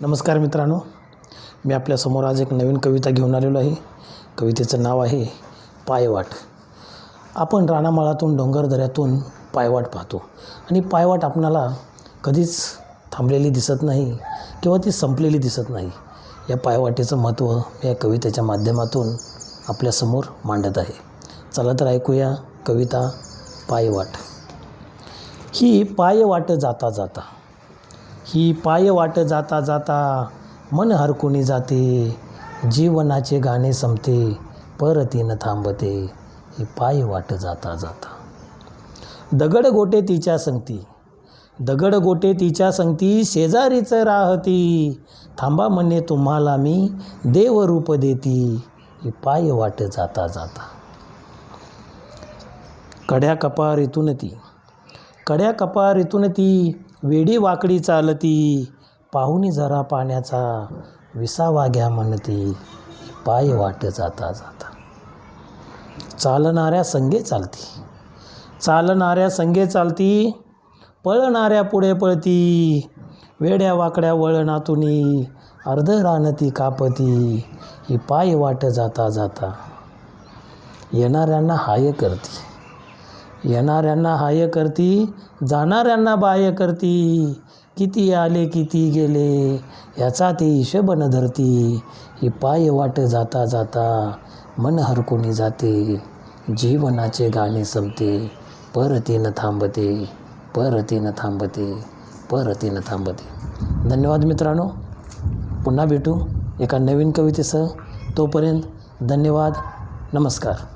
नमस्कार मित्रांनो मी आपल्यासमोर आज एक नवीन कविता घेऊन आलेलो आहे. कवितेचं नाव आहे पायवाट. आपण रानामाळातून डोंगरदऱ्यातून पायवाट पाहतो आणि पायवाट आपणाला कधीच थांबलेली दिसत नाही किंवा ती संपलेली दिसत नाही. या पायवाटेचं महत्त्व या कवितेच्या माध्यमातून आपल्यासमोर मांडत आहे. चला तर ऐकूया कविता पायवाट. ही पायवाट जाता जाता ही पाय वाट जाता जाता मन हरकुनी जाते जीवनाचे गाणे संपते परतीनं थांबते ही पाय वाट जाता जाता. दगड गोटे तिच्या संगती दगड गोटे तिच्या संगती शेजारीच राहती. थांबा म्हणे तुम्हाला मी देवरूप देती ही पाय वाट जाता जाता. कड्या कपारीतून ती कड्या कपारीतून ती वेडी वाकडी चालती पाहुणी जरा पाण्याचा विसावा घ्या म्हणती पाय वाट जाता जाता. चालणाऱ्या संगे चालती चालणाऱ्या संगे चालती पळणाऱ्या पुढे पळती वेड्या वाकड्या वळणातून अर्ध रानती कापती ही पाय वाट जाता जाता. येणाऱ्यांना हाय करती. येणाऱ्यांना हाय करती जाणाऱ्यांना बाह्य करती. किती आले किती गेले याचा ते हिशेबन धरती. ही पाय वाट जाता जाता मन हरकुनी जाते. जीवनाचे गाणे संपते परतीनं थांबते परतीनं थांबते परतीनं थांबते. धन्यवाद मित्रांनो. पुन्हा भेटू एका नवीन कवितेसह. तोपर्यंत धन्यवाद नमस्कार.